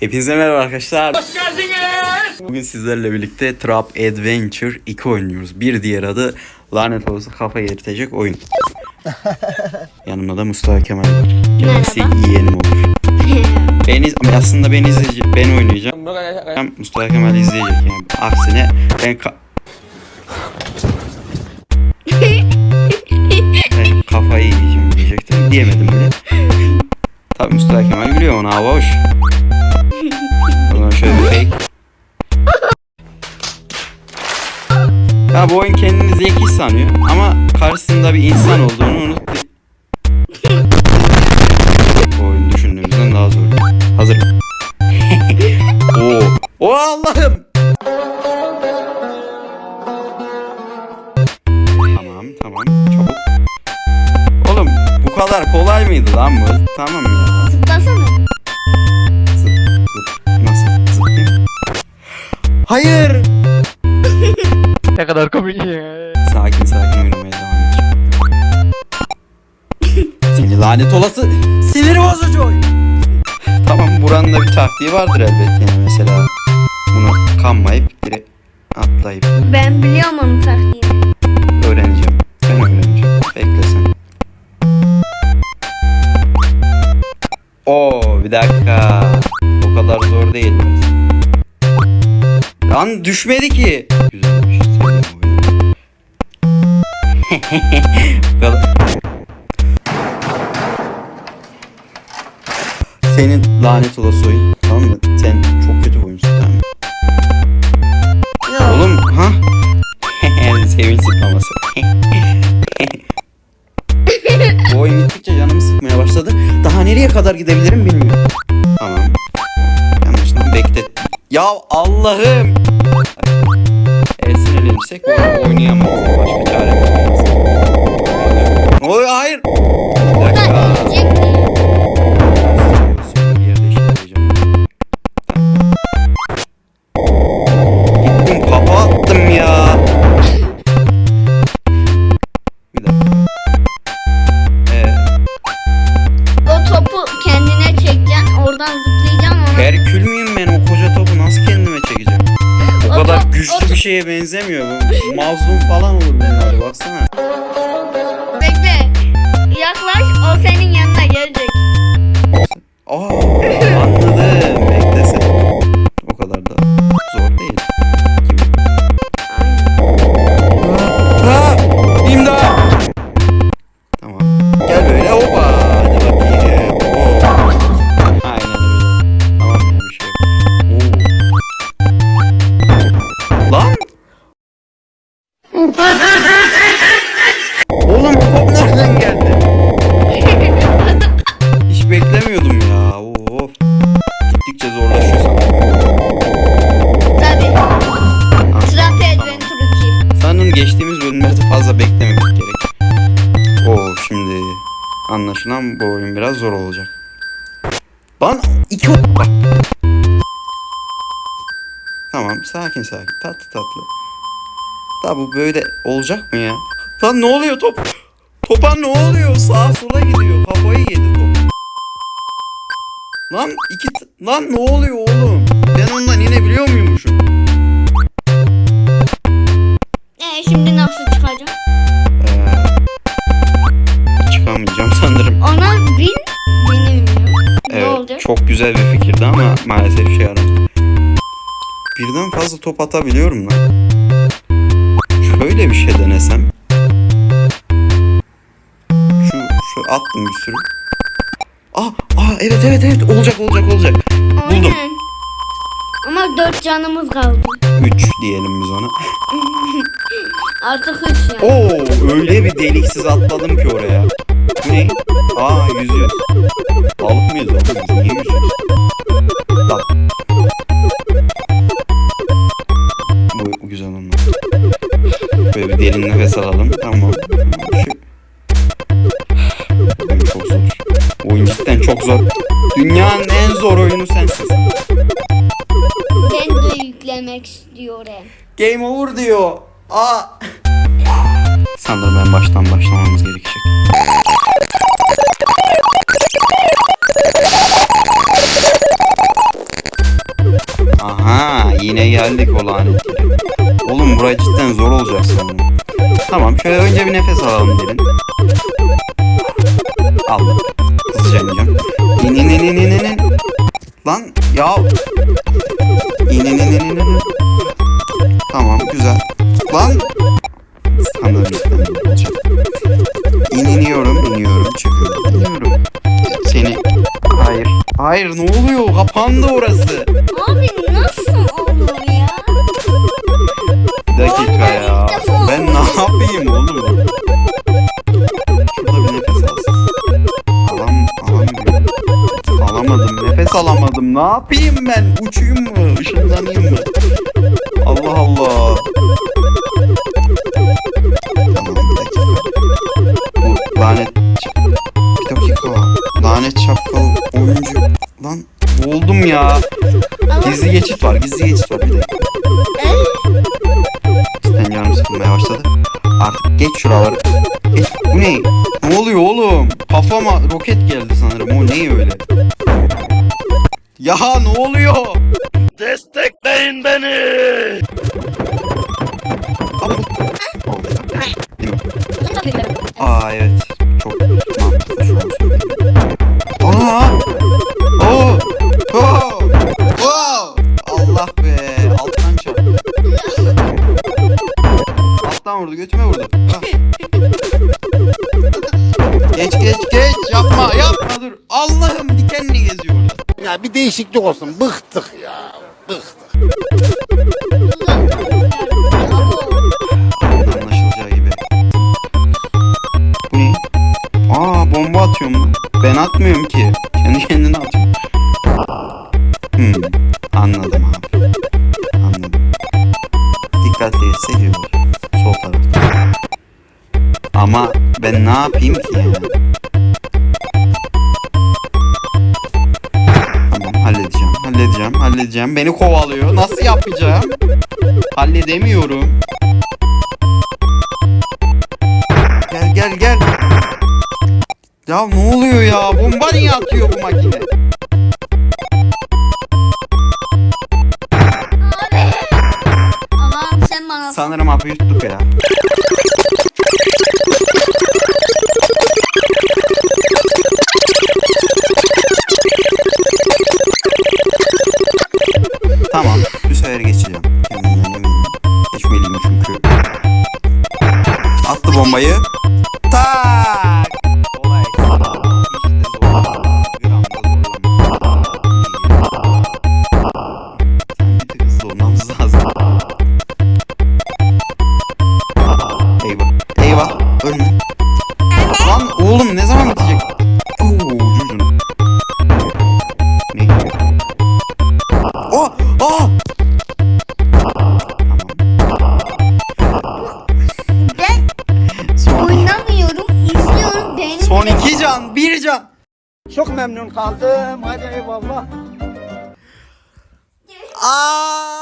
Hepinize merhaba arkadaşlar. Hoş geldiniz. Bugün sizlerle birlikte Trap Adventure 2 oynuyoruz. Bir diğer adı lanet olası kafa eritecek oyun. Yanımda da Mustafa Kemal var. Merhaba. yeğenim olur. Ben iz- aslında ben izleyecek, ben oynayacağım. Ben Mustafa Kemal izleyecek yani. Aksine ben ka- ben kafayı yiyeceğim diyecektim. Diyemedim bile. Tabii Mustafa Kemal gülüyor ona hava hoş. Ya bu oyun kendini zeki sanıyor ama karşısında bir insan olduğunu unuttu. bu oyun düşündüğümüzden daha zor. Hazırım. Oo. O Allah'ım. Tamam tamam çabuk. Oğlum bu kadar kolay mıydı lan bu? Tamam ya. Hayır. Ne kadar komik ya. Sakin sakin oynamaya devam edeceğim. Seni lanet olası sinir bozucu oyun. Tamam buranın da bir taktiği vardır elbet yani mesela. Bunu kanmayıp direkt atlayıp Ben biliyorum onun taktiğini. öğreneceğim. Ben öğreneceğim. Bekle sen. Oo bir dakika. Lan düşmedi ki. Güzelmiş. Senin lanet olası oyun. Tamam mı? Sen çok kötü bir oyuncusun tamam mı? Oğlum ha? Sevinç sıklaması. Bu oyun gittikçe canımı sıkmaya başladı. Daha nereye kadar gidebilirim bilmiyorum. Tamam. Yanlıştan beklet. Ya Allah'ım. Sinirlenirsek bu oyunu oynayamayız. Başka şeye benzemiyor bu. Mazlum falan olur bunlar baksana. Zor olacak. Lan iki. Tamam sakin sakin tatlı tatlı. Da bu böyle olacak mı ya? Lan ne oluyor top? Topa ne oluyor? Sağa sola gidiyor. Kafayı yedi top. Lan iki lan ne oluyor Birden fazla top atabiliyorum lan. Şöyle bir şey denesem. Şu, şu attım bir sürü. Ah, ah evet evet evet olacak olacak olacak. Buldum. Aynen. Ama dört canımız kaldı. 3 diyelim biz ona. Artık üç yani. Oo öyle bir deliksiz atladım ki oraya. Bu ne? Aa yüzüyoruz. Balık mıyız oğlum niye yüzüyoruz? Derin nefes alalım. Tamam. Oyun çok zor. Oyun cidden çok zor. Dünyanın en zor oyunu sensin. Ben de yüklemek istiyorum. Game over diyor. Aa. Sanırım ben baştan başlamamız gerekecek. yine geldik o lanet yere. Oğlum buraya cidden zor olacak sanırım. Tamam şöyle önce bir nefes alalım derin. Aldık. Hızlıca ineceğim. İn in in. Lan ya. İn in in. Tamam güzel. Lan. Cidden olacak. İn iniyorum iniyorum çıkıyorum iniyorum. Seni. Hayır. Hayır ne oluyor? Kapandı orası. Abi nasıl Ne yapayım ben? Uçayım mı? Işınlanayım mı? Allah Allah. Lanet... Bir dakika. Lanet şapkalı oyuncu. Lan oldum ya. Gizli geçit var. Gizli geçit var. Bir dakika. Cidden canım sıkılmaya başladı. Artık geç şuraları. Geç. Bu ne? Ne oluyor oğlum? Kafama roket geldi sanırım. O ne öyle? Ya ne oluyor? Destekleyin beni. Aa evet. Çok mantıklı şu an söyleyeyim. Aa! Oo! Oo! Oo! Allah be! Alttan çarptı. Alttan vurdu, götüme vurdu. Ah. Geç geç geç yapma yapma dur. Allah'ım dikenli geziyor. Ya bir değişiklik olsun. Bıktık ya. Bıktık. Anlaşılacağı gibi. Bu ne? Aa bomba atıyorum. Ben atmıyorum ki. Halledeceğim, halledeceğim. Beni kovalıyor. Nasıl yapacağım? Halledemiyorum. Gel gel gel. Ya ne oluyor ya? Bomba niye atıyor bu makine? Allah'ım sen bana Sanırım hapı yuttuk ya. Sefer geçeceğim. Kendimden çünkü. Attı bombayı. Çok memnun kaldım. Hadi eyvallah. Aa!